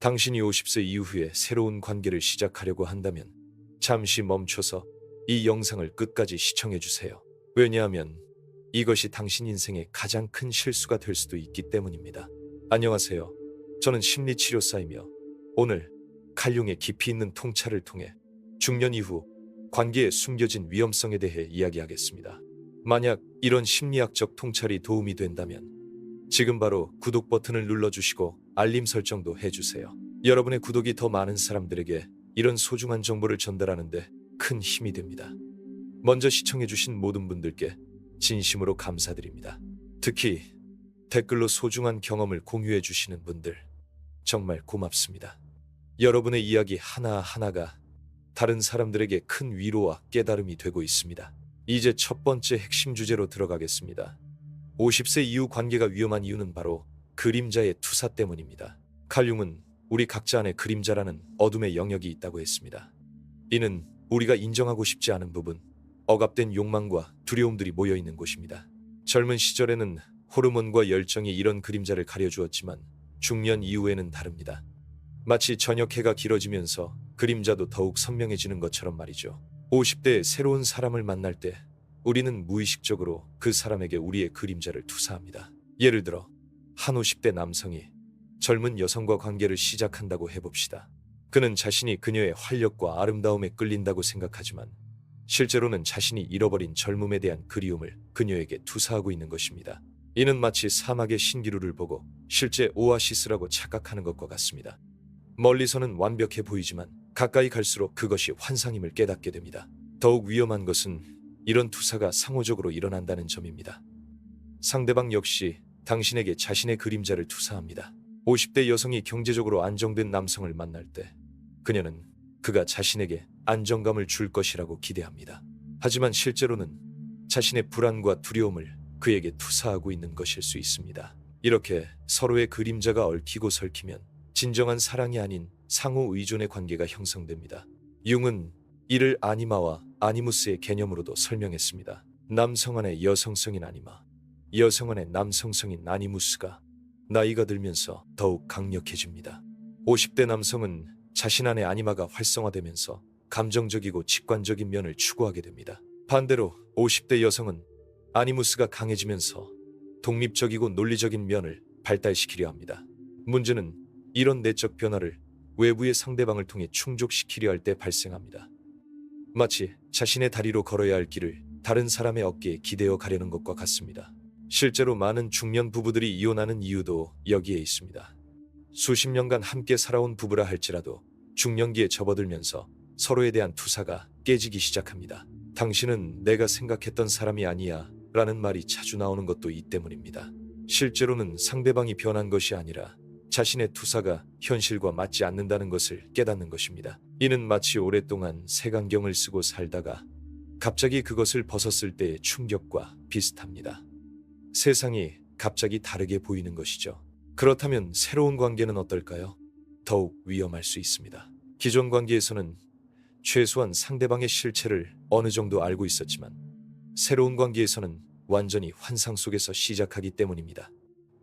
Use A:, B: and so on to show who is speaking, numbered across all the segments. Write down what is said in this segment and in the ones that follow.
A: 당신이 50세 이후에 새로운 관계를 시작하려고 한다면 잠시 멈춰서 이 영상을 끝까지 시청해 주세요. 왜냐하면 이것이 당신 인생의 가장 큰 실수가 될 수도 있기 때문입니다. 안녕하세요. 저는 심리치료사이며 오늘 칼융의 깊이 있는 통찰을 통해 중년 이후 관계에 숨겨진 위험성에 대해 이야기하겠습니다. 만약 이런 심리학적 통찰이 도움이 된다면 지금 바로 구독 버튼을 눌러주시고 알림 설정도 해주세요. 여러분의 구독이 더 많은 사람들에게 이런 소중한 정보를 전달하는데 큰 힘이 됩니다. 먼저 시청해주신 모든 분들께 진심으로 감사드립니다. 특히 댓글로 소중한 경험을 공유해주시는 분들 정말 고맙습니다. 여러분의 이야기 하나하나가 다른 사람들에게 큰 위로와 깨달음이 되고 있습니다. 이제 첫 번째 핵심 주제로 들어가겠습니다. 50세 이후 관계가 위험한 이유는 바로 그림자의 투사 때문입니다. 칼융은 우리 각자 안에 그림자라는 어둠의 영역이 있다고 했습니다. 이는 우리가 인정하고 싶지 않은 부분, 억압된 욕망과 두려움들이 모여 있는 곳입니다. 젊은 시절에는 호르몬과 열정이 이런 그림자를 가려주었지만 중년 이후에는 다릅니다. 마치 저녁 해가 길어지면서 그림자도 더욱 선명해지는 것처럼 말이죠. 50대에 새로운 사람을 만날 때 우리는 무의식적으로 그 사람에게 우리의 그림자를 투사합니다. 예를 들어 한 50대 남성이 젊은 여성과 관계를 시작한다고 해봅시다. 그는 자신이 그녀의 활력과 아름다움에 끌린다고 생각하지만 실제로는 자신이 잃어버린 젊음에 대한 그리움을 그녀에게 투사하고 있는 것입니다. 이는 마치 사막의 신기루를 보고 실제 오아시스라고 착각하는 것과 같습니다. 멀리서는 완벽해 보이지만 가까이 갈수록 그것이 환상임을 깨닫게 됩니다. 더욱 위험한 것은 이런 투사가 상호적으로 일어난다는 점입니다. 상대방 역시 당신에게 자신의 그림자를 투사합니다. 50대 여성이 경제적으로 안정된 남성을 만날 때 그녀는 그가 자신에게 안정감을 줄 것이라고 기대합니다. 하지만 실제로는 자신의 불안과 두려움을 그에게 투사하고 있는 것일 수 있습니다. 이렇게 서로의 그림자가 얽히고 설키면 진정한 사랑이 아닌 상호 의존의 관계가 형성됩니다. 융은 이를 아니마와 아니무스의 개념으로도 설명했습니다. 남성 안의 여성성인 아니마, 여성 안의 남성성인 아니무스가 나이가 들면서 더욱 강력해집니다. 50대 남성은 자신 안의 아니마가 활성화되면서 감정적이고 직관적인 면을 추구하게 됩니다. 반대로 50대 여성은 아니무스가 강해지면서 독립적이고 논리적인 면을 발달시키려 합니다. 문제는 이런 내적 변화를 외부의 상대방을 통해 충족시키려 할 때 발생합니다. 마치 자신의 다리로 걸어야 할 길을 다른 사람의 어깨에 기대어 가려는 것과 같습니다. 실제로 많은 중년 부부들이 이혼하는 이유도 여기에 있습니다. 수십 년간 함께 살아온 부부라 할지라도 중년기에 접어들면서 서로에 대한 투사가 깨지기 시작합니다. 당신은 내가 생각했던 사람이 아니야 라는 말이 자주 나오는 것도 이 때문입니다. 실제로는 상대방이 변한 것이 아니라 자신의 투사가 현실과 맞지 않는다는 것을 깨닫는 것입니다. 이는 마치 오랫동안 색안경을 쓰고 살다가 갑자기 그것을 벗었을 때의 충격과 비슷합니다. 세상이 갑자기 다르게 보이는 것이죠. 그렇다면 새로운 관계는 어떨까요? 더욱 위험할 수 있습니다. 기존 관계에서는 최소한 상대방의 실체를 어느 정도 알고 있었지만 새로운 관계에서는 완전히 환상 속에서 시작하기 때문입니다.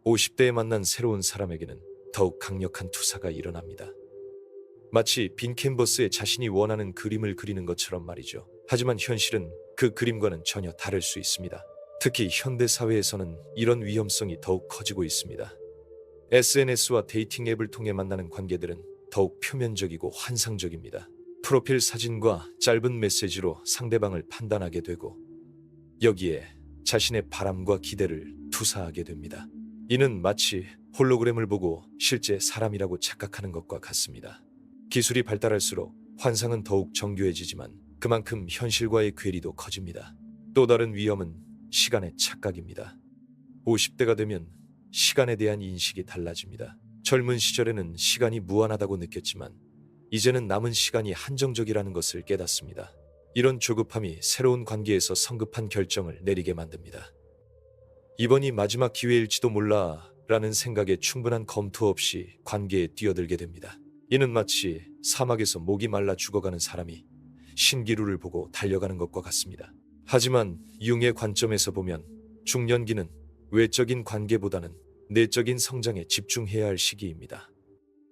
A: 50대에 만난 새로운 사람에게는 더욱 강력한 투사가 일어납니다. 마치 빈 캔버스에 자신이 원하는 그림을 그리는 것처럼 말이죠. 하지만 현실은 그 그림과는 전혀 다를 수 있습니다. 특히 현대 사회에서는 이런 위험성이 더욱 커지고 있습니다. SNS와 데이팅 앱을 통해 만나는 관계들은 더욱 표면적이고 환상적입니다. 프로필 사진과 짧은 메시지로 상대방을 판단하게 되고 여기에 자신의 바람과 기대를 투사하게 됩니다. 이는 마치 홀로그램을 보고 실제 사람이라고 착각하는 것과 같습니다. 기술이 발달할수록 환상은 더욱 정교해지지만 그만큼 현실과의 괴리도 커집니다. 또 다른 위험은 시간의 착각입니다. 50대가 되면 시간에 대한 인식이 달라집니다. 젊은 시절에는 시간이 무한하다고 느꼈지만 이제는 남은 시간이 한정적이라는 것을 깨닫습니다. 이런 조급함이 새로운 관계에서 성급한 결정을 내리게 만듭니다. 이번이 마지막 기회일지도 몰라 라는 생각에 충분한 검토 없이 관계에 뛰어들게 됩니다. 이는 마치 사막에서 목이 말라 죽어가는 사람이 신기루를 보고 달려가는 것과 같습니다. 하지만 융의 관점에서 보면 중년기는 외적인 관계보다는 내적인 성장에 집중해야 할 시기입니다.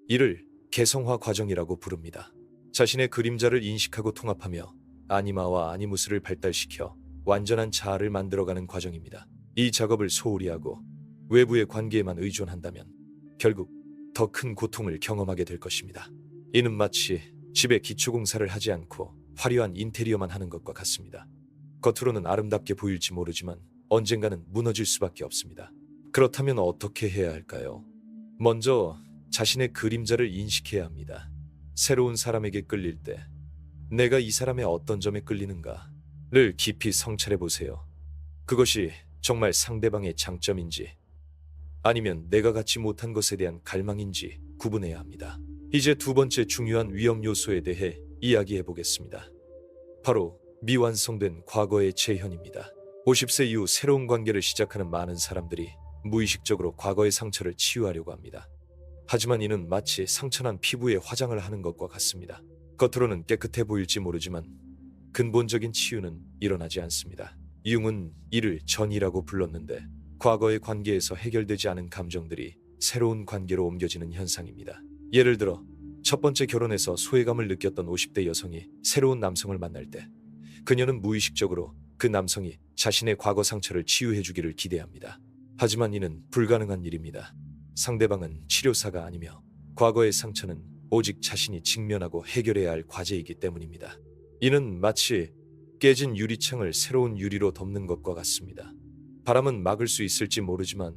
A: 이를 개성화 과정이라고 부릅니다. 자신의 그림자를 인식하고 통합하며 아니마와 아니무스를 발달시켜 완전한 자아를 만들어가는 과정입니다. 이 작업을 소홀히 하고 외부의 관계에만 의존한다면 결국 더 큰 고통을 경험하게 될 것입니다. 이는 마치 집에 기초공사를 하지 않고 화려한 인테리어만 하는 것과 같습니다. 겉으로는 아름답게 보일지 모르지만 언젠가는 무너질 수밖에 없습니다. 그렇다면 어떻게 해야 할까요? 먼저 자신의 그림자를 인식해야 합니다. 새로운 사람에게 끌릴 때 내가 이 사람의 어떤 점에 끌리는가를 깊이 성찰해 보세요. 그것이 정말 상대방의 장점인지 아니면 내가 갖지 못한 것에 대한 갈망인지 구분해야 합니다. 이제 두 번째 중요한 위험 요소에 대해 이야기해 보겠습니다. 바로 미완성된 과거의 재현입니다. 50세 이후 새로운 관계를 시작하는 많은 사람들이 무의식적으로 과거의 상처를 치유하려고 합니다. 하지만 이는 마치 상처난 피부에 화장을 하는 것과 같습니다. 겉으로는 깨끗해 보일지 모르지만 근본적인 치유는 일어나지 않습니다. 융은 이를 전이라고 불렀는데 과거의 관계에서 해결되지 않은 감정들이 새로운 관계로 옮겨지는 현상입니다. 예를 들어 첫 번째 결혼에서 소외감을 느꼈던 50대 여성이 새로운 남성을 만날 때 그녀는 무의식적으로 그 남성이 자신의 과거 상처를 치유해 주기를 기대합니다. 하지만 이는 불가능한 일입니다. 상대방은 치료사가 아니며 과거의 상처는 오직 자신이 직면하고 해결해야 할 과제이기 때문입니다. 이는 마치 깨진 유리창을 새로운 유리로 덮는 것과 같습니다. 바람은 막을 수 있을지 모르지만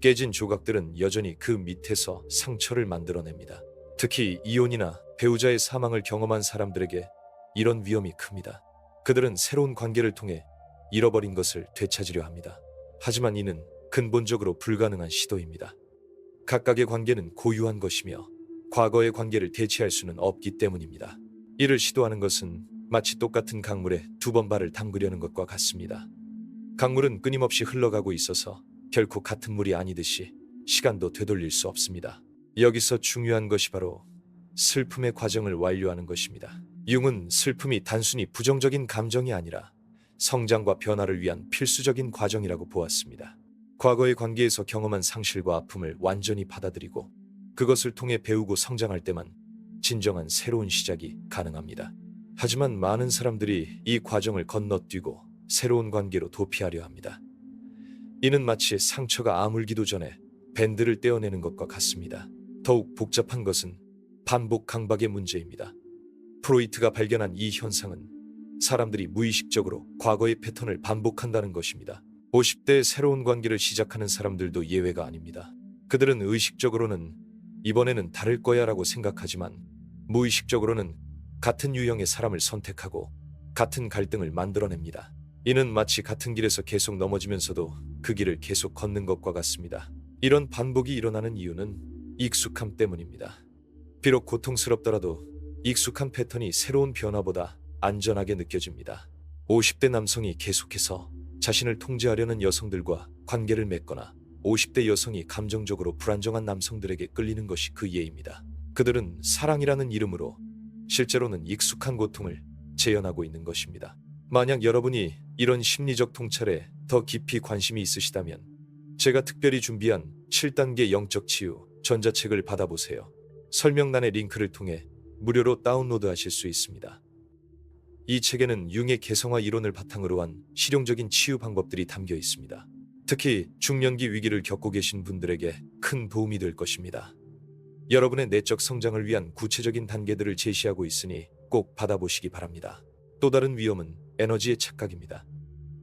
A: 깨진 조각들은 여전히 그 밑에서 상처를 만들어냅니다. 특히 이혼이나 배우자의 사망을 경험한 사람들에게 이런 위험이 큽니다. 그들은 새로운 관계를 통해 잃어버린 것을 되찾으려 합니다. 하지만 이는 근본적으로 불가능한 시도입니다. 각각의 관계는 고유한 것이며 과거의 관계를 대체할 수는 없기 때문입니다. 이를 시도하는 것은 마치 똑같은 강물에 두 번 발을 담그려는 것과 같습니다. 강물은 끊임없이 흘러가고 있어서 결코 같은 물이 아니듯이 시간도 되돌릴 수 없습니다. 여기서 중요한 것이 바로 슬픔의 과정을 완료하는 것입니다. 융은 슬픔이 단순히 부정적인 감정이 아니라 성장과 변화를 위한 필수적인 과정이라고 보았습니다. 과거의 관계에서 경험한 상실과 아픔을 완전히 받아들이고 그것을 통해 배우고 성장할 때만 진정한 새로운 시작이 가능합니다. 하지만 많은 사람들이 이 과정을 건너뛰고 새로운 관계로 도피하려 합니다. 이는 마치 상처가 아물기도 전에 밴드를 떼어내는 것과 같습니다. 더욱 복잡한 것은 반복 강박의 문제입니다. 프로이트가 발견한 이 현상은 사람들이 무의식적으로 과거의 패턴을 반복한다는 것입니다. 50대 새로운 관계를 시작하는 사람들도 예외가 아닙니다. 그들은 의식적으로는 이번에는 다를 거야 라고 생각하지만 무의식적으로는 같은 유형의 사람을 선택하고 같은 갈등을 만들어냅니다. 이는 마치 같은 길에서 계속 넘어지면서도 그 길을 계속 걷는 것과 같습니다. 이런 반복이 일어나는 이유는 익숙함 때문입니다. 비록 고통스럽더라도 익숙한 패턴이 새로운 변화보다 안전하게 느껴집니다. 50대 남성이 계속해서 자신을 통제하려는 여성들과 관계를 맺거나 50대 여성이 감정적으로 불안정한 남성들에게 끌리는 것이 그 예입니다. 그들은 사랑이라는 이름으로 실제로는 익숙한 고통을 재현하고 있는 것입니다. 만약 여러분이 이런 심리적 통찰에 더 깊이 관심이 있으시다면 제가 특별히 준비한 7단계 영적 치유 전자책을 받아보세요. 설명란의 링크를 통해 무료로 다운로드하실 수 있습니다. 이 책에는 융의 개성화 이론을 바탕으로 한 실용적인 치유 방법들이 담겨 있습니다. 특히 중년기 위기를 겪고 계신 분들에게 큰 도움이 될 것입니다. 여러분의 내적 성장을 위한 구체적인 단계들을 제시하고 있으니 꼭 받아보시기 바랍니다. 또 다른 위험은 에너지의 착각입니다.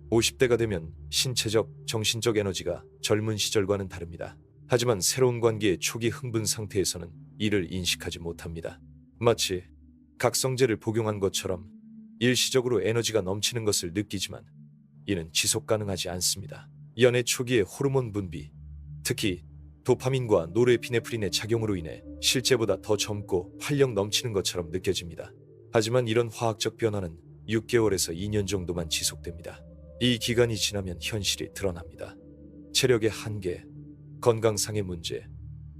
A: 50대가 되면 신체적, 정신적 에너지가 젊은 시절과는 다릅니다. 하지만 새로운 관계의 초기 흥분 상태에서는 이를 인식하지 못합니다. 마치 각성제를 복용한 것처럼 일시적으로 에너지가 넘치는 것을 느끼지만 이는 지속 가능하지 않습니다. 연애 초기의 호르몬 분비, 특히 도파민과 노르에피네프린의 작용으로 인해 실제보다 더 젊고 활력 넘치는 것처럼 느껴집니다. 하지만 이런 화학적 변화는 6개월에서 2년 정도만 지속됩니다. 이 기간이 지나면 현실이 드러납니다. 체력의 한계, 건강상의 문제,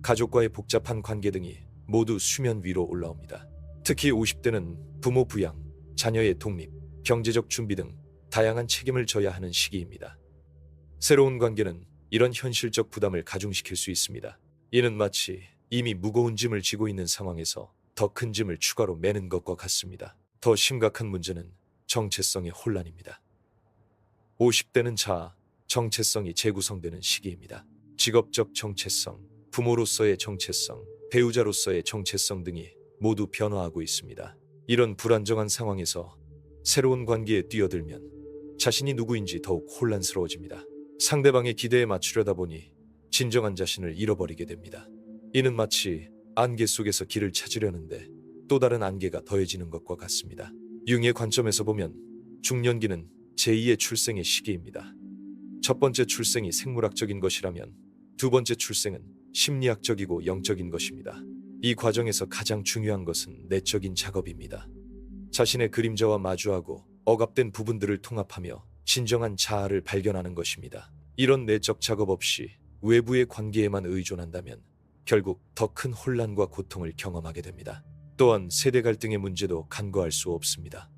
A: 가족과의 복잡한 관계 등이 모두 수면 위로 올라옵니다. 특히 50대는 부모 부양, 자녀의 독립, 경제적 준비 등 다양한 책임을 져야 하는 시기입니다. 새로운 관계는 이런 현실적 부담을 가중시킬 수 있습니다. 이는 마치 이미 무거운 짐을 지고 있는 상황에서 더 큰 짐을 추가로 매는 것과 같습니다. 더 심각한 문제는 정체성의 혼란입니다. 50대는 자아, 정체성이 재구성되는 시기입니다. 직업적 정체성, 부모로서의 정체성, 배우자로서의 정체성 등이 모두 변화하고 있습니다. 이런 불안정한 상황에서 새로운 관계에 뛰어들면 자신이 누구인지 더욱 혼란스러워집니다. 상대방의 기대에 맞추려다 보니 진정한 자신을 잃어버리게 됩니다. 이는 마치 안개 속에서 길을 찾으려는데 또 다른 안개가 더해지는 것과 같습니다. 융의 관점에서 보면 중년기는 제2의 출생의 시기입니다. 첫 번째 출생이 생물학적인 것이라면 두 번째 출생은 심리학적이고 영적인 것입니다. 이 과정에서 가장 중요한 것은 내적인 작업입니다. 자신의 그림자와 마주하고 억압된 부분들을 통합하며 진정한 자아를 발견하는 것입니다. 이런 내적 작업 없이 외부의 관계에만 의존한다면 결국 더 큰 혼란과 고통을 경험하게 됩니다. 또한 세대 갈등의 문제도 간과할 수 없습니다.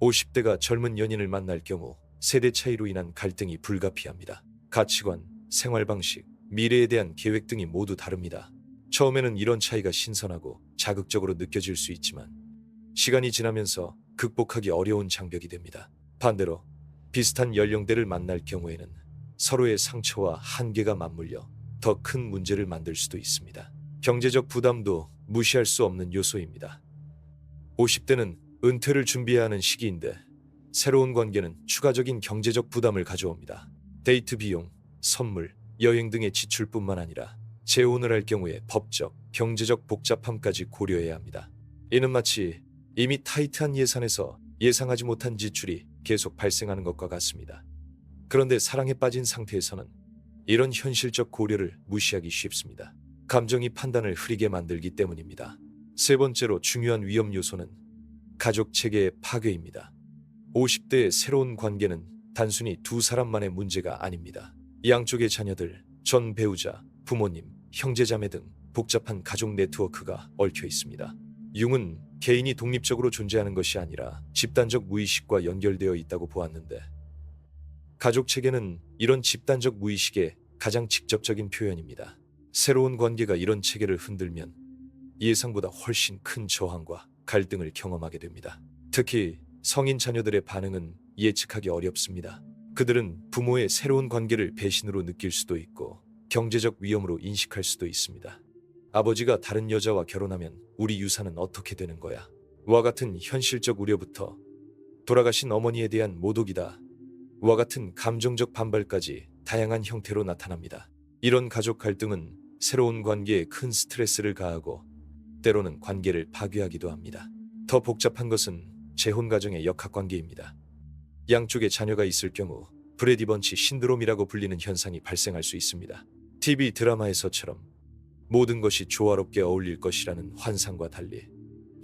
A: 50대가 젊은 연인을 만날 경우 세대 차이로 인한 갈등이 불가피합니다. 가치관, 생활 방식, 미래에 대한 계획 등이 모두 다릅니다. 처음에는 이런 차이가 신선하고 자극적으로 느껴질 수 있지만 시간이 지나면서 극복하기 어려운 장벽이 됩니다. 반대로 비슷한 연령대를 만날 경우에는 서로의 상처와 한계가 맞물려 더 큰 문제를 만들 수도 있습니다. 경제적 부담도 무시할 수 없는 요소입니다. 50대는 은퇴를 준비해야 하는 시기인데 새로운 관계는 추가적인 경제적 부담을 가져옵니다. 데이트 비용, 선물, 여행 등의 지출뿐만 아니라 재혼을 할 경우에 법적, 경제적 복잡함까지 고려해야 합니다. 이는 마치 이미 타이트한 예산에서 예상하지 못한 지출이 계속 발생하는 것과 같습니다. 그런데 사랑에 빠진 상태에서는 이런 현실적 고려를 무시하기 쉽습니다. 감정이 판단을 흐리게 만들기 때문입니다. 세 번째로 중요한 위험 요소는 가족 체계의 파괴입니다. 50대의 새로운 관계는 단순히 두 사람만의 문제가 아닙니다. 양쪽의 자녀들, 전 배우자, 부모님, 형제자매 등 복잡한 가족 네트워크가 얽혀 있습니다. 융은 개인이 독립적으로 존재하는 것이 아니라 집단적 무의식과 연결되어 있다고 보았는데 가족 체계는 이런 집단적 무의식의 가장 직접적인 표현입니다. 새로운 관계가 이런 체계를 흔들면 예상보다 훨씬 큰 저항과 갈등을 경험하게 됩니다. 특히 성인 자녀들의 반응은 예측하기 어렵습니다. 그들은 부모의 새로운 관계를 배신으로 느낄 수도 있고 경제적 위험으로 인식할 수도 있습니다. 아버지가 다른 여자와 결혼하면 우리 유산은 어떻게 되는 거야? 와 같은 현실적 우려부터 돌아가신 어머니에 대한 모독이다. 와 같은 감정적 반발까지 다양한 형태로 나타납니다. 이런 가족 갈등은 새로운 관계에 큰 스트레스를 가하고 때로는 관계를 파괴하기도 합니다. 더 복잡한 것은 재혼 가정의 역학 관계입니다. 양쪽에 자녀가 있을 경우 브레디번치 신드롬이라고 불리는 현상이 발생할 수 있습니다. TV 드라마에서처럼 모든 것이 조화롭게 어울릴 것이라는 환상과 달리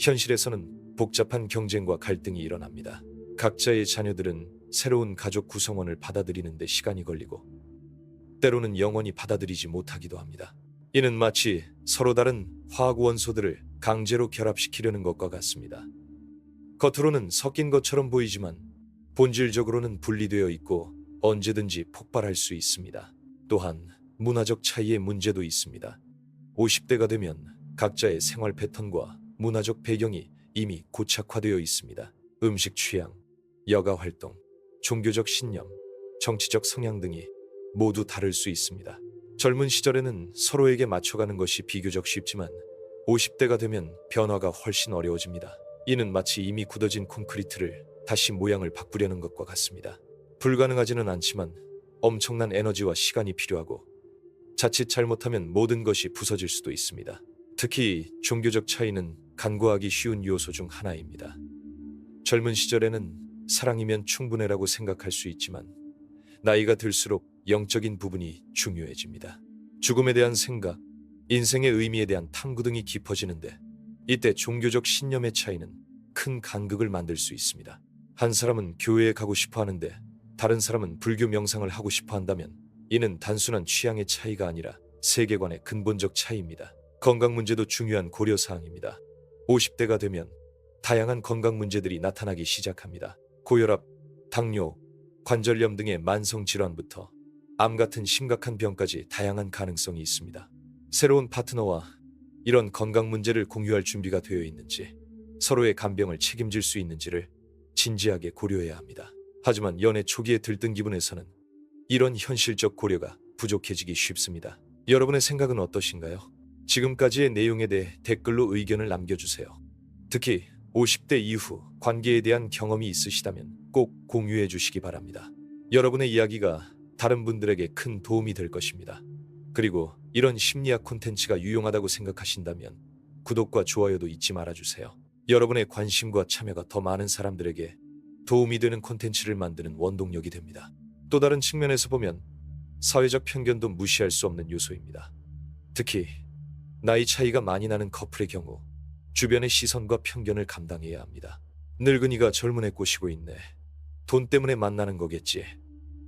A: 현실에서는 복잡한 경쟁과 갈등이 일어납니다. 각자의 자녀들은 새로운 가족 구성원을 받아들이는 데 시간이 걸리고 때로는 영원히 받아들이지 못하기도 합니다. 이는 마치 서로 다른 화학 원소들을 강제로 결합시키려는 것과 같습니다. 겉으로는 섞인 것처럼 보이지만 본질적으로는 분리되어 있고 언제든지 폭발할 수 있습니다. 또한 문화적 차이의 문제도 있습니다. 50대가 되면 각자의 생활 패턴과 문화적 배경이 이미 고착화되어 있습니다. 음식 취향, 여가 활동, 종교적 신념, 정치적 성향 등이 모두 다를 수 있습니다. 젊은 시절에는 서로에게 맞춰가는 것이 비교적 쉽지만 50대가 되면 변화가 훨씬 어려워집니다. 이는 마치 이미 굳어진 콘크리트를 다시 모양을 바꾸려는 것과 같습니다. 불가능하지는 않지만 엄청난 에너지와 시간이 필요하고 자칫 잘못하면 모든 것이 부서질 수도 있습니다. 특히 종교적 차이는 간과하기 쉬운 요소 중 하나입니다. 젊은 시절에는 사랑이면 충분해라고 생각할 수 있지만 나이가 들수록 영적인 부분이 중요해집니다. 죽음에 대한 생각, 인생의 의미에 대한 탐구 등이 깊어지는데 이때 종교적 신념의 차이는 큰 간극을 만들 수 있습니다. 한 사람은 교회에 가고 싶어 하는데 다른 사람은 불교 명상을 하고 싶어 한다면 이는 단순한 취향의 차이가 아니라 세계관의 근본적 차이입니다. 건강 문제도 중요한 고려 사항입니다. 50대가 되면 다양한 건강 문제들이 나타나기 시작합니다. 고혈압, 당뇨, 관절염 등의 만성 질환부터 암 같은 심각한 병까지 다양한 가능성이 있습니다. 새로운 파트너와 이런 건강 문제를 공유할 준비가 되어 있는지, 서로의 간병을 책임질 수 있는지를 진지하게 고려해야 합니다. 하지만 연애 초기에 들뜬 기분에서는 이런 현실적 고려가 부족해지기 쉽습니다. 여러분의 생각은 어떠신가요? 지금까지의 내용에 대해 댓글로 의견을 남겨주세요. 특히 50대 이후 관계에 대한 경험이 있으시다면 꼭 공유해 주시기 바랍니다. 여러분의 이야기가 다른 분들에게 큰 도움이 될 것입니다. 그리고 이런 심리학 콘텐츠가 유용하다고 생각하신다면 구독과 좋아요도 잊지 말아주세요. 여러분의 관심과 참여가 더 많은 사람들에게 도움이 되는 콘텐츠를 만드는 원동력이 됩니다. 또 다른 측면에서 보면 사회적 편견도 무시할 수 없는 요소입니다. 특히 나이 차이가 많이 나는 커플의 경우 주변의 시선과 편견을 감당해야 합니다. 늙은이가 젊은 애 꼬시고 있네. 돈 때문에 만나는 거겠지.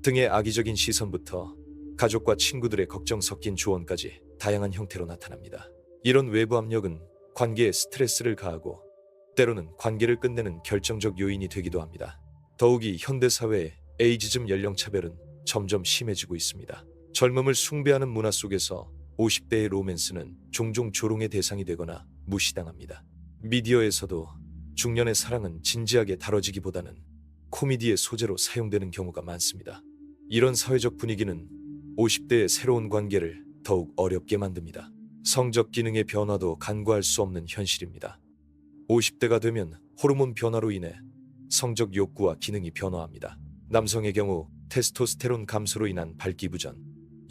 A: 등의 악의적인 시선부터 가족과 친구들의 걱정 섞인 조언까지 다양한 형태로 나타납니다. 이런 외부 압력은 관계에 스트레스를 가하고 때로는 관계를 끝내는 결정적 요인이 되기도 합니다. 더욱이 현대 사회의 에이지즘 연령 차별은 점점 심해지고 있습니다. 젊음을 숭배하는 문화 속에서 50대의 로맨스는 종종 조롱의 대상이 되거나 무시당합니다. 미디어에서도 중년의 사랑은 진지하게 다뤄지기보다는 코미디의 소재로 사용되는 경우가 많습니다. 이런 사회적 분위기는 50대의 새로운 관계를 더욱 어렵게 만듭니다. 성적 기능의 변화도 간과할 수 없는 현실입니다. 50대가 되면 호르몬 변화로 인해 성적 욕구와 기능이 변화합니다. 남성의 경우 테스토스테론 감소로 인한 발기부전,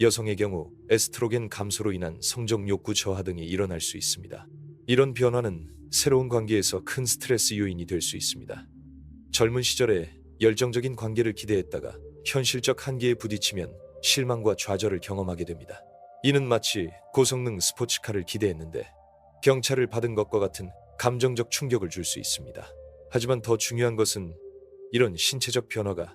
A: 여성의 경우 에스트로겐 감소로 인한 성적 욕구 저하 등이 일어날 수 있습니다. 이런 변화는 새로운 관계에서 큰 스트레스 요인이 될 수 있습니다. 젊은 시절에 열정적인 관계를 기대했다가 현실적 한계에 부딪히면 실망과 좌절을 경험하게 됩니다. 이는 마치 고성능 스포츠카를 기대했는데 경차를 받은 것과 같은 감정적 충격을 줄 수 있습니다. 하지만 더 중요한 것은 이런 신체적 변화가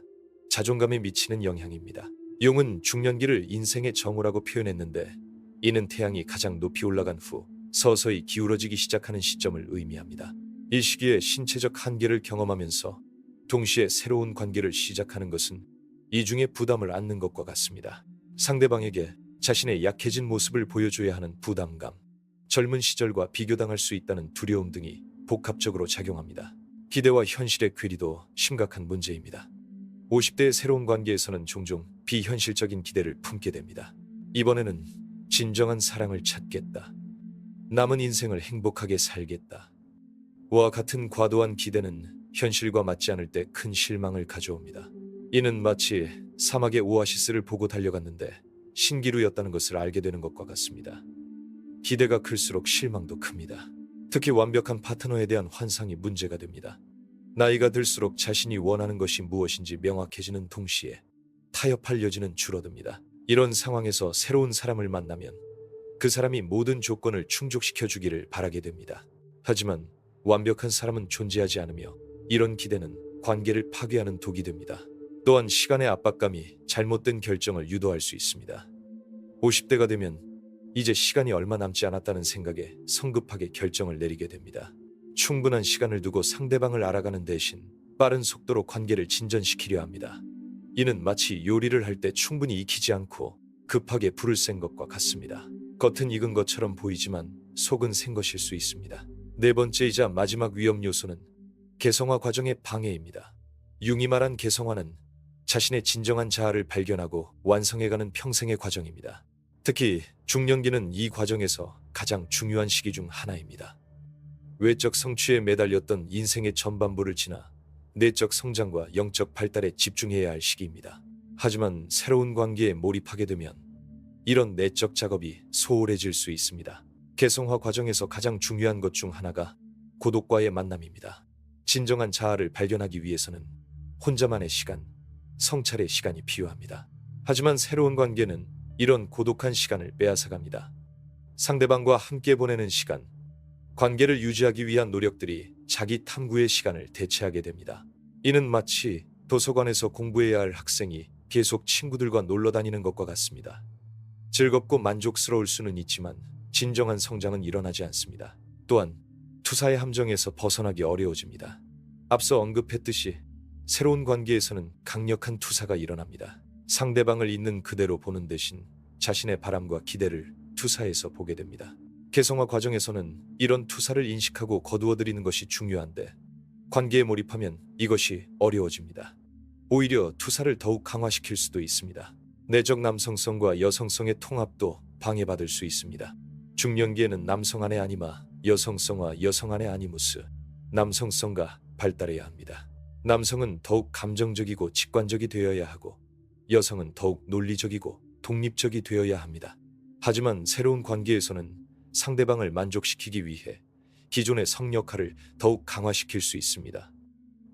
A: 자존감에 미치는 영향입니다. 용은 중년기를 인생의 정오라고 표현했는데 이는 태양이 가장 높이 올라간 후 서서히 기울어지기 시작하는 시점을 의미합니다. 이 시기에 신체적 한계를 경험하면서 동시에 새로운 관계를 시작하는 것은 이중의 부담을 안는 것과 같습니다. 상대방에게 자신의 약해진 모습을 보여줘야 하는 부담감, 젊은 시절과 비교당할 수 있다는 두려움 등이 복합적으로 작용합니다. 기대와 현실의 괴리도 심각한 문제입니다. 50대의 새로운 관계에서는 종종 비현실적인 기대를 품게 됩니다. 이번에는 진정한 사랑을 찾겠다. 남은 인생을 행복하게 살겠다. 와 같은 과도한 기대는 현실과 맞지 않을 때 큰 실망을 가져옵니다. 이는 마치 사막의 오아시스를 보고 달려갔는데 신기루였다는 것을 알게 되는 것과 같습니다. 기대가 클수록 실망도 큽니다. 특히 완벽한 파트너에 대한 환상이 문제가 됩니다. 나이가 들수록 자신이 원하는 것이 무엇인지 명확해지는 동시에 타협할 여지는 줄어듭니다. 이런 상황에서 새로운 사람을 만나면 그 사람이 모든 조건을 충족시켜 주기를 바라게 됩니다. 하지만 완벽한 사람은 존재하지 않으며 이런 기대는 관계를 파괴하는 독이 됩니다. 또한 시간의 압박감이 잘못된 결정을 유도할 수 있습니다. 50대가 되면 이제 시간이 얼마 남지 않았다는 생각에 성급하게 결정을 내리게 됩니다. 충분한 시간을 두고 상대방을 알아가는 대신 빠른 속도로 관계를 진전시키려 합니다. 이는 마치 요리를 할 때 충분히 익히지 않고 급하게 불을 센 것과 같습니다. 겉은 익은 것처럼 보이지만 속은 센 것일 수 있습니다. 네 번째이자 마지막 위험 요소는 개성화 과정의 방해입니다. 융이 말한 개성화는 자신의 진정한 자아를 발견하고 완성해가는 평생의 과정입니다. 특히 중년기는 이 과정에서 가장 중요한 시기 중 하나입니다. 외적 성취에 매달렸던 인생의 전반부를 지나 내적 성장과 영적 발달에 집중해야 할 시기입니다. 하지만 새로운 관계에 몰입하게 되면 이런 내적 작업이 소홀해질 수 있습니다. 개성화 과정에서 가장 중요한 것 중 하나가 고독과의 만남입니다. 진정한 자아를 발견하기 위해서는 혼자만의 시간, 성찰의 시간이 필요합니다. 하지만 새로운 관계는 이런 고독한 시간을 빼앗아갑니다. 상대방과 함께 보내는 시간, 관계를 유지하기 위한 노력들이 자기 탐구의 시간을 대체하게 됩니다. 이는 마치 도서관에서 공부해야 할 학생이 계속 친구들과 놀러 다니는 것과 같습니다. 즐겁고 만족스러울 수는 있지만 진정한 성장은 일어나지 않습니다. 또한 투사의 함정에서 벗어나기 어려워집니다. 앞서 언급했듯이 새로운 관계에서는 강력한 투사가 일어납니다. 상대방을 있는 그대로 보는 대신 자신의 바람과 기대를 투사해서 보게 됩니다. 개성화 과정에서는 이런 투사를 인식하고 거두어들이는 것이 중요한데 관계에 몰입하면 이것이 어려워집니다. 오히려 투사를 더욱 강화시킬 수도 있습니다. 내적 남성성과 여성성의 통합도 방해받을 수 있습니다. 중년기에는 남성 안의 아니마, 여성성과 여성 안의 아니무스, 남성성과 발달해야 합니다. 남성은 더욱 감정적이고 직관적이 되어야 하고 여성은 더욱 논리적이고 독립적이 되어야 합니다. 하지만 새로운 관계에서는 상대방을 만족시키기 위해 기존의 성 역할을 더욱 강화시킬 수 있습니다.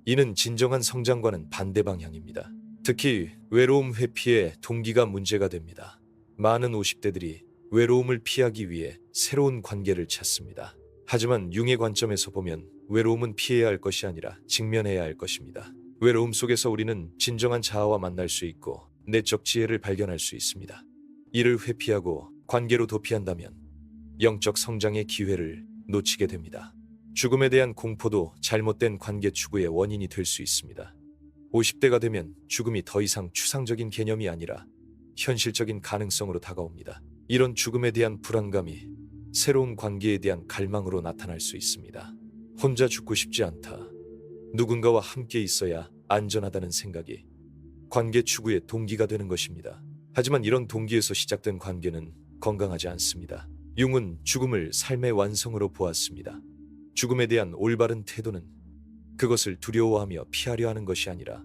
A: 이는 진정한 성장과는 반대 방향입니다. 특히 외로움 회피에 동기가 문제가 됩니다. 많은 50대들이 외로움을 피하기 위해 새로운 관계를 찾습니다. 하지만 융의 관점에서 보면 외로움은 피해야 할 것이 아니라 직면해야 할 것입니다. 외로움 속에서 우리는 진정한 자아와 만날 수 있고 내적 지혜를 발견할 수 있습니다. 이를 회피하고 관계로 도피한다면 영적 성장의 기회를 놓치게 됩니다. 죽음에 대한 공포도 잘못된 관계 추구의 원인이 될 수 있습니다. 50대가 되면 죽음이 더 이상 추상적인 개념이 아니라 현실적인 가능성으로 다가옵니다. 이런 죽음에 대한 불안감이 새로운 관계에 대한 갈망으로 나타날 수 있습니다. 혼자 죽고 싶지 않다. 누군가와 함께 있어야 안전하다는 생각이 관계 추구의 동기가 되는 것입니다. 하지만 이런 동기에서 시작된 관계는 건강하지 않습니다. 융은 죽음을 삶의 완성으로 보았습니다. 죽음에 대한 올바른 태도는 그것을 두려워하며 피하려 하는 것이 아니라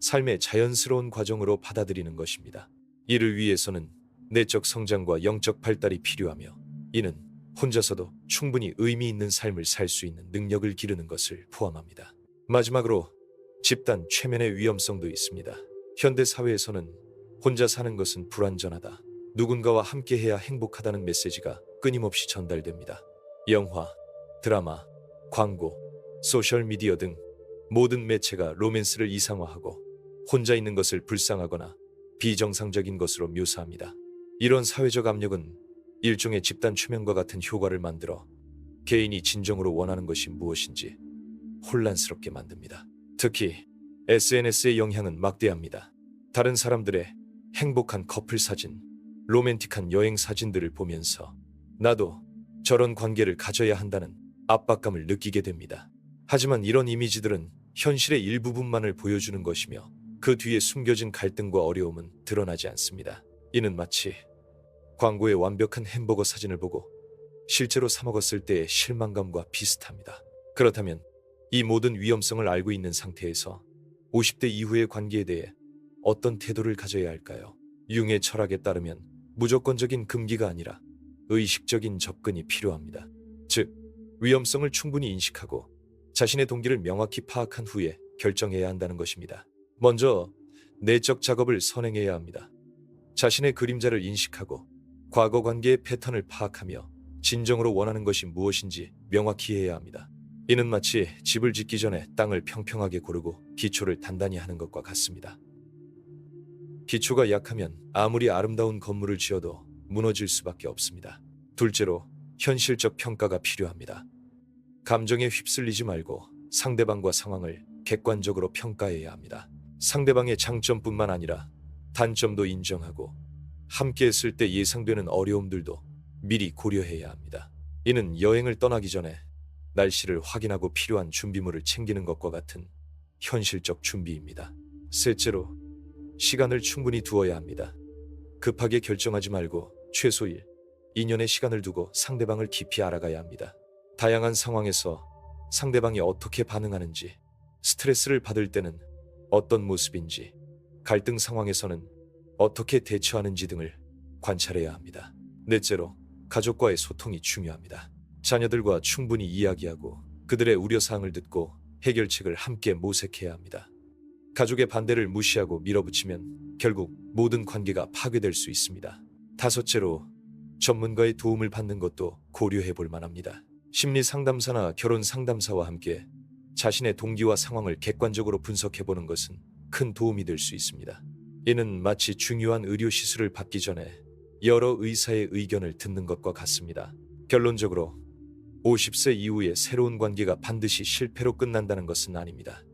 A: 삶의 자연스러운 과정으로 받아들이는 것입니다. 이를 위해서는 내적 성장과 영적 발달이 필요하며 이는 혼자서도 충분히 의미 있는 삶을 살 수 있는 능력을 기르는 것을 포함합니다. 마지막으로 집단 최면의 위험성도 있습니다. 현대 사회에서는 혼자 사는 것은 불완전하다. 누군가와 함께 해야 행복하다는 메시지가 끊임없이 전달됩니다. 영화, 드라마, 광고, 소셜미디어 등 모든 매체가 로맨스를 이상화하고 혼자 있는 것을 불쌍하거나 비정상적인 것으로 묘사합니다. 이런 사회적 압력은 일종의 집단 최면과 같은 효과를 만들어 개인이 진정으로 원하는 것이 무엇인지 혼란스럽게 만듭니다. 특히 SNS의 영향은 막대합니다. 다른 사람들의 행복한 커플 사진, 로맨틱한 여행 사진들을 보면서 나도 저런 관계를 가져야 한다는 압박감을 느끼게 됩니다. 하지만 이런 이미지들은 현실의 일부분만을 보여주는 것이며 그 뒤에 숨겨진 갈등과 어려움은 드러나지 않습니다. 이는 마치 광고의 완벽한 햄버거 사진을 보고 실제로 사 먹었을 때의 실망감과 비슷합니다. 그렇다면 이 모든 위험성을 알고 있는 상태에서 50대 이후의 관계에 대해 어떤 태도를 가져야 할까요? 융의 철학에 따르면 무조건적인 금기가 아니라 의식적인 접근이 필요합니다. 즉, 위험성을 충분히 인식하고 자신의 동기를 명확히 파악한 후에 결정해야 한다는 것입니다. 먼저 내적 작업을 선행해야 합니다. 자신의 그림자를 인식하고 과거 관계의 패턴을 파악하며 진정으로 원하는 것이 무엇인지 명확히 해야 합니다. 이는 마치 집을 짓기 전에 땅을 평평하게 고르고 기초를 단단히 하는 것과 같습니다. 기초가 약하면 아무리 아름다운 건물을 지어도 무너질 수밖에 없습니다. 둘째로 현실적 평가가 필요합니다. 감정에 휩쓸리지 말고 상대방과 상황을 객관적으로 평가해야 합니다. 상대방의 장점뿐만 아니라 단점도 인정하고 함께 했을 때 예상되는 어려움들도 미리 고려해야 합니다. 이는 여행을 떠나기 전에 날씨를 확인하고 필요한 준비물을 챙기는 것과 같은 현실적 준비입니다. 셋째로 시간을 충분히 두어야 합니다. 급하게 결정하지 말고 최소 1, 2년의 시간을 두고 상대방을 깊이 알아가야 합니다. 다양한 상황에서 상대방이 어떻게 반응하는지, 스트레스를 받을 때는 어떤 모습인지, 갈등 상황에서는 어떻게 대처하는지 등을 관찰해야 합니다. 넷째로 가족과의 소통이 중요합니다. 자녀들과 충분히 이야기하고 그들의 우려사항을 듣고 해결책을 함께 모색해야 합니다. 가족의 반대를 무시하고 밀어붙이면 결국 모든 관계가 파괴될 수 있습니다. 다섯째로 전문가의 도움을 받는 것도 고려해 볼 만합니다. 심리 상담사나 결혼 상담사와 함께 자신의 동기와 상황을 객관적으로 분석해 보는 것은 큰 도움이 될 수 있습니다. 이는 마치 중요한 의료 시술을 받기 전에 여러 의사의 의견을 듣는 것과 같습니다. 결론적으로 50세 이후에 새로운 관계가 반드시 실패로 끝난다는 것은 아닙니다.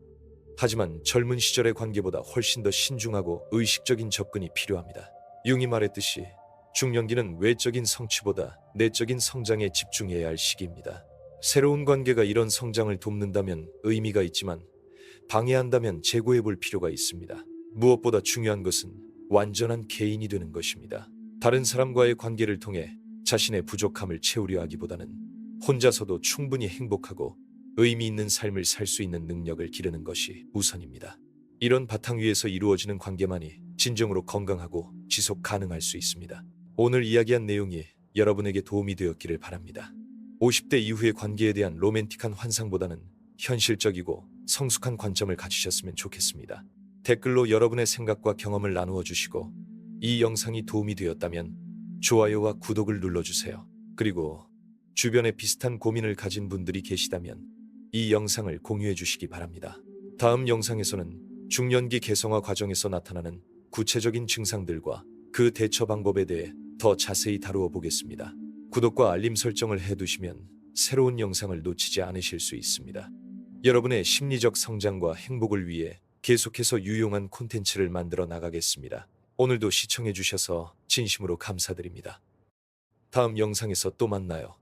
A: 하지만 젊은 시절의 관계보다 훨씬 더 신중하고 의식적인 접근이 필요합니다. 융이 말했듯이 중년기는 외적인 성취보다 내적인 성장에 집중해야 할 시기입니다. 새로운 관계가 이런 성장을 돕는다면 의미가 있지만 방해한다면 재고해 볼 필요가 있습니다. 무엇보다 중요한 것은 완전한 개인이 되는 것입니다. 다른 사람과의 관계를 통해 자신의 부족함을 채우려 하기보다는 혼자서도 충분히 행복하고 의미 있는 삶을 살 수 있는 능력을 기르는 것이 우선입니다. 이런 바탕 위에서 이루어지는 관계만이 진정으로 건강하고 지속 가능할 수 있습니다. 오늘 이야기한 내용이 여러분에게 도움이 되었기를 바랍니다. 50대 이후의 관계에 대한 로맨틱한 환상보다는 현실적이고 성숙한 관점을 가지셨으면 좋겠습니다. 댓글로 여러분의 생각과 경험을 나누어 주시고 이 영상이 도움이 되었다면 좋아요와 구독을 눌러주세요. 그리고 주변에 비슷한 고민을 가진 분들이 계시다면 이 영상을 공유해 주시기 바랍니다. 다음 영상에서는 중년기 개성화 과정에서 나타나는 구체적인 증상들과 그 대처 방법에 대해 더 자세히 다루어 보겠습니다. 구독과 알림 설정을 해두시면 새로운 영상을 놓치지 않으실 수 있습니다. 여러분의 심리적 성장과 행복을 위해 계속해서 유용한 콘텐츠를 만들어 나가겠습니다. 오늘도 시청해 주셔서 진심으로 감사드립니다. 다음 영상에서 또 만나요.